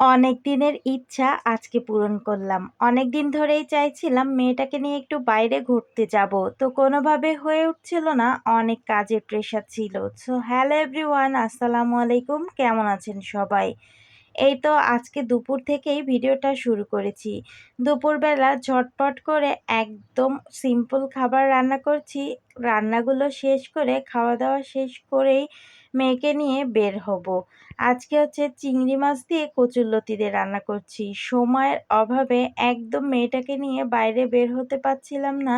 অনেক দিনের ইচ্ছা আজকে পূরণ করলাম। অনেক দিন ধরেই চাইছিলাম মেয়েটাকে নিয়ে একটু বাইরে ঘুরতে যাব। তো কোনোভাবে হয়ে উঠছিল না, অনেক কাজের প্রেশার ছিল। সো হ্যালো এভরিওয়ান আসসালামু আলাইকুম, কেমন আছেন সবাই? এই তো আজকে দুপুর থেকেই ভিডিওটা শুরু করেছি। দুপুরবেলা ঝটপট করে একদম সিম্পল খাবার রান্না করছি। রান্নাগুলো শেষ করে, খাওয়া দাওয়া শেষ করেই মেয়েকে নিয়ে বের হব। আজকে হচ্ছে চিংড়ি মাছ দিয়ে কচুরলতি দিয়ে রান্না করছি। সময়ের অভাবে একদম মেয়েটাকে নিয়ে বাইরে বের হতে পারছিলাম না।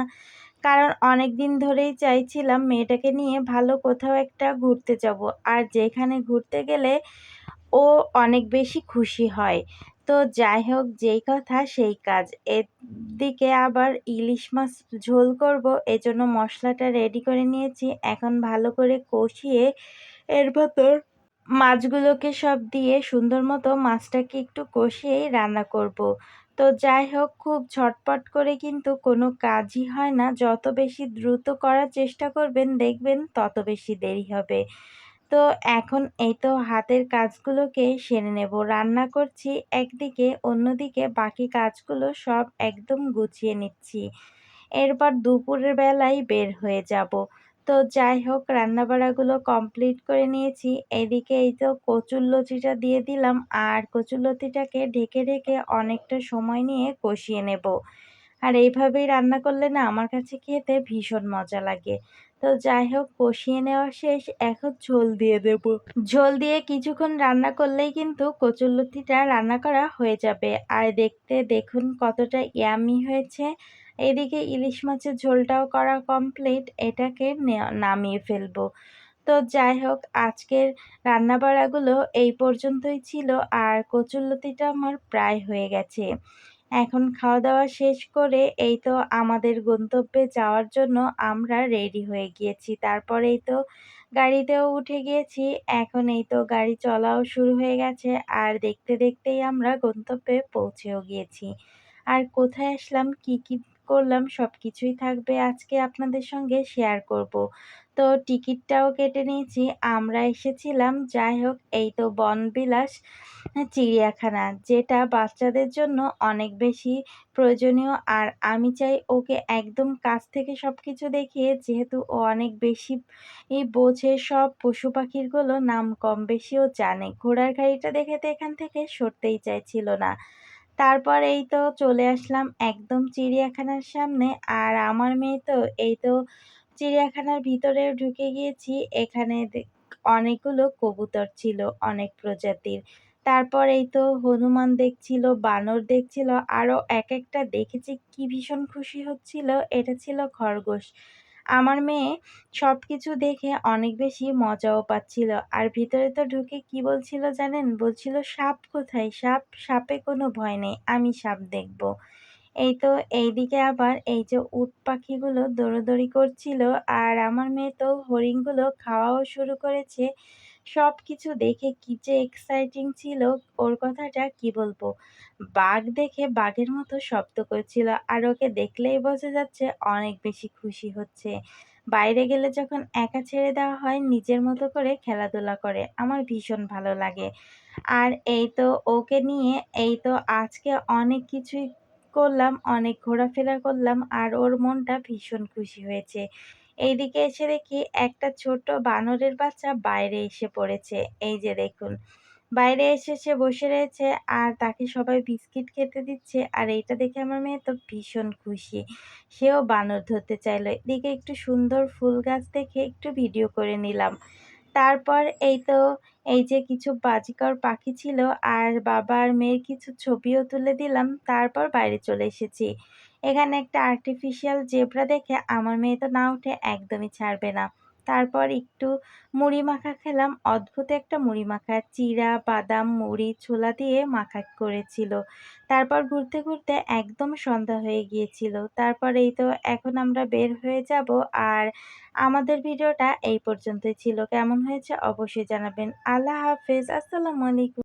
কারণ অনেক দিন ধরেই চাইছিলাম মেয়েটাকে নিয়ে ভালো কোথাও একটা ঘুরতে যাব। আর যেখানে ঘুরতে গেলে ও অনেক বেশি খুশি হয়। তো যাই হোক, যেই কথা সেই কাজ। এদিকে আবার ইলিশ মাছ ঝোল করব। এজন্য মশলাটা রেডি করে নিয়েছি। এখন ভালো করে কষিয়ে এর ভেতর মাছগুলোকে সব দিয়ে সুন্দর মতো মাছটাকে একটু কষিয়েই রান্না করব। তো যাই হোক, খুব ঝটপট করে কিন্তু কোনো কাজই হয় না। যত বেশি দ্রুত করার চেষ্টা করবেন, দেখবেন তত বেশি দেরি হবে। তো এখন এই তো হাতের কাজগুলোকে সেরে নেব। রান্না করছি একদিকে, অন্যদিকে বাকি কাজগুলো সব একদম গুছিয়ে নিচ্ছি। এরপর দুপুরের বেলায় বের হয়ে যাব। তো যাই হোক, রান্নাবাড়াগুলো কমপ্লিট করে নিয়েছি। এদিকে এই তো কচুর লতিটা দিয়ে দিলাম আর কচুর লতিটাকে ঢেকে ঢেকে অনেকটা সময় নিয়ে কষিয়ে নেব। আর এইভাবেই রান্না করলে না আমার কাছে খেতে ভীষণ মজা লাগে। তো যাই হোক, কষিয়ে নেওয়া শেষ, এখন ঝোল দিয়ে দেব। ঝোল দিয়ে কিছুক্ষণ রান্না করলেই কিন্তু কচুরলতিটা রান্না করা হয়ে যাবে। আর দেখতে দেখুন কতটা ইয়ামি হয়েছে। এদিকে ইলিশ মাছের ঝোলটাও করা কমপ্লিট এটাকে নামিয়ে ফেলব। তো যাই হোক, আজকের রান্নাবাড়াগুলো এই পর্যন্তই ছিল, আর কচুরলতিটা আমার প্রায় হয়ে গেছে। এখন খাওয়া দাওয়া শেষ করে এই তো আমাদের গন্তব্যে যাওয়ার জন্য আমরা রেডি হয়ে গিয়েছি। তারপরে এই তো গাড়িতেও উঠে গিয়েছি, এখন এই তো গাড়ি চলাও শুরু হয়ে গেছে, আর দেখতে দেখতেই আমরা গন্তব্যে পৌঁছেও গিয়েছি। আর কোথায় আসলাম, কি কি করলাম সব কিছুই থাকবে আজকে আপনাদের সঙ্গে শেয়ার করব। তো টিকিটটাও কেটে নিয়েছি, আমরা এসেছিলাম, যাই হোক, এই তো বনবিলাস চিড়িয়াখানা, যেটা বাচ্চাদের জন্য অনেক বেশি প্রয়োজনীয়। আর আমি চাই ওকে একদম কাছ থেকে সব কিছু দেখিয়ে, যেহেতু ও অনেক বেশি বোঝে সব পশু পাখিরগুলো, নাম কম বেশিও জানে। ঘোড়ার গাড়িটা দেখে তো এখান থেকে সরতেই চাইছিল না। তারপর এই তো চলে আসলাম একদম চিড়িয়াখানার সামনে। আর আমার মেয়ে তো এই তো চিড়িয়াখানার ভিতরে ঢুকে গিয়েছি। এখানে অনেকগুলো কবুতর ছিল, অনেক প্রজাতির। তারপর এই তো হনুমান দেখছিল, বানর দেখছিল আরও এক একটা দেখেছি। কি ভীষণ খুশি হচ্ছিল, এটা ছিল খরগোশ। আমার মেয়ে সব কিছু দেখে অনেক বেশি মজাও পাচ্ছিল। আর ভিতরে তো ঢুকে কি বলছিল জানেন? বলছিল, সাপ কোথায়? সাপ, সাপে কোনো ভয় নেই, আমি সাপ দেখব। এই তো এইদিকে আবার এই যে উট পাখিগুলো দৌড়োদৌড়ি করছিল, আর আমার মেয়ে তো হরিণগুলো খাওয়াও শুরু করেছে। সব কিছু দেখে কি যে এক্সাইটিং ছিল, ওর কথাটা কি বলব? বাঘ দেখে বাঘের মতো শব্দ করছিল আর ওকে দেখলেই বোঝা যাচ্ছে অনেক বেশি খুশি হচ্ছে। বাইরে গেলে যখন একা ছেড়ে দেওয়া হয়, নিজের মতো করে খেলাধুলা করে। আমার ভীষণ ভালো লাগে। আর এই তো ওকে নিয়ে, এই তো আজকে অনেক কিছুই করলাম, অনেক ঘোরাফেরা করলাম আর ওর মনটা ভীষণ খুশি হয়েছে। এইদিকে এসে দেখি একটা ছোট বানরের বাচ্চা বাইরে এসে পড়েছে। এই যে দেখুন। বাইরে এসে সে বসে রয়েছে আর তাকে সবাই বিস্কিট খেতে দিচ্ছে আর এইটা দেখে আমার মেয়ে তো ভীষণ খুশি। সেও বানর ধরতে চাইলো। এদিকে একটু সুন্দর ফুল গাছ দেখে একটু ভিডিও করে নিলাম। তারপর এই তো, এই যে কিছু বাজিকর পাখি ছিল আর বাবার মেয়ের কিছু ছবিও তুলে দিলাম। তারপর বাইরে চলে এসেছি। এখানে একটা আর্টিফিশিয়াল জেব্রা দেখে আমার মেয়ে তো না উঠে একদমই ছাড়বে না। তারপর একটু মুড়ি মাখা খেলাম, অদ্ভুত একটা মুড়ি মাখা। চিরা, বাদাম, মুড়ি, ছোলা দিয়ে মাখা করেছিল। তারপর ঘুরতে ঘুরতে একদম সন্ধ্যা হয়ে গিয়েছিল। তারপর এই তো এখন আমরা বের হয়ে যাব আর আমাদের ভিডিওটা এই পর্যন্তই ছিল। কেমন হয়েছে অবশ্যই জানাবেন। আল্লাহ হাফেজ, আসসালামু আলাইকুম।